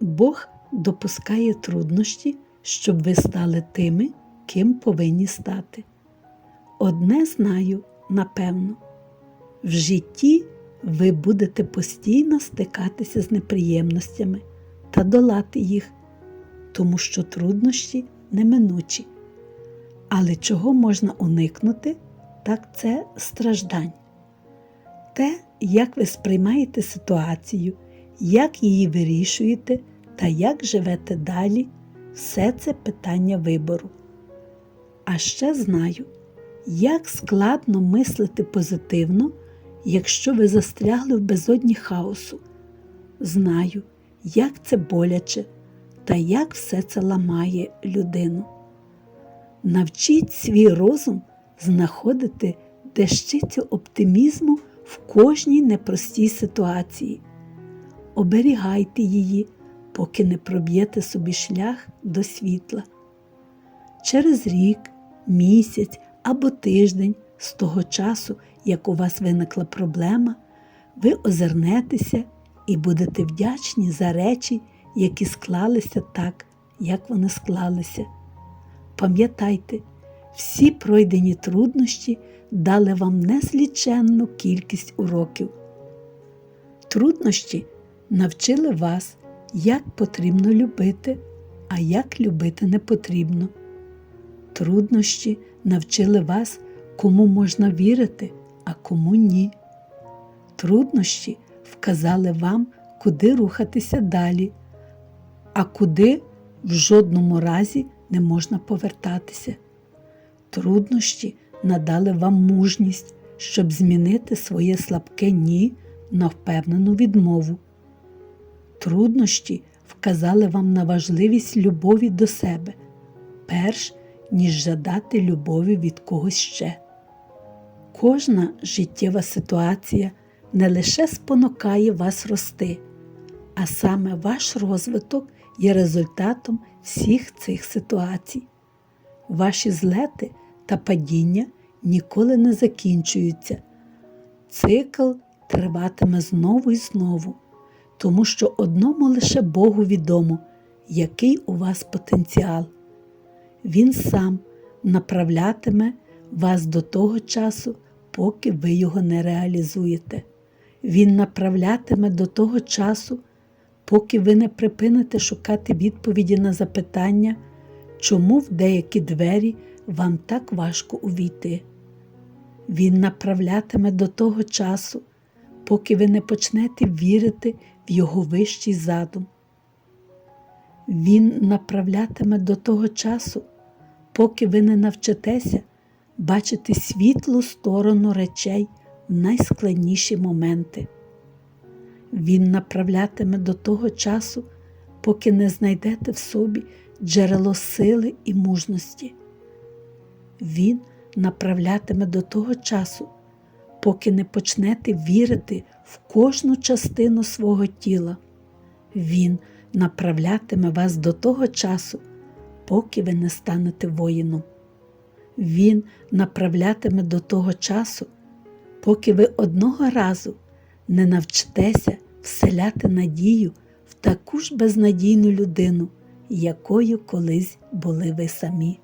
Бог допускає труднощі, щоб ви стали тими, ким повинні стати. Одне знаю, напевно, в житті ви будете постійно стикатися з неприємностями та долати їх, тому що труднощі неминучі. Але чого можна уникнути, так це страждань. Те, як ви сприймаєте ситуацію, як її вирішуєте та як живете далі, все це питання вибору. А ще знаю, як складно мислити позитивно, якщо ви застрягли в безодні хаосу. Знаю, як це боляче та як все це ламає людину. Навчіть свій розум знаходити дещицю оптимізму в кожній непростій ситуації. Оберігайте її, поки не проб'єте собі шлях до світла. Через рік, місяць або тиждень з того часу, як у вас виникла проблема, ви озирнетеся і будете вдячні за речі, які склалися так, як вони склалися. Пам'ятайте, всі пройдені труднощі дали вам незліченну кількість уроків. Труднощі навчили вас, як потрібно любити, а як любити не потрібно. Труднощі навчили вас, кому можна вірити, а кому ні. Труднощі вказали вам, куди рухатися далі, а куди в жодному разі не можна повертатися. Труднощі надали вам мужність, щоб змінити своє слабке ні на впевнену відмову. Труднощі вказали вам на важливість любові до себе, перш ніж жадати любові від когось ще. Кожна життєва ситуація не лише спонукає вас рости, а саме ваш розвиток є результатом всіх цих ситуацій. Ваші злети та падіння ніколи не закінчуються. Цикл триватиме знову і знову, тому що одному лише Богу відомо, який у вас потенціал. Він сам направлятиме вас до того часу, поки ви його не реалізуєте. Він направлятиме до того часу, поки ви не припините шукати відповіді на запитання, чому в деякі двері вам так важко увійти. Він направлятиме до того часу, поки ви не почнете вірити в його вищий задум. Він направлятиме до того часу, поки ви не навчитеся бачити світлу сторону речей в найскладніші моменти. Він направлятиме до того часу, поки не знайдете в собі джерело сили і мужності. Він направлятиме до того часу, поки не почнете вірити в кожну частину свого тіла. Він направлятиме вас до того часу, поки ви не станете воїном. Він направлятиме до того часу, поки ви одного разу не навчитеся вселяти надію в таку ж безнадійну людину, якою колись були ви самі.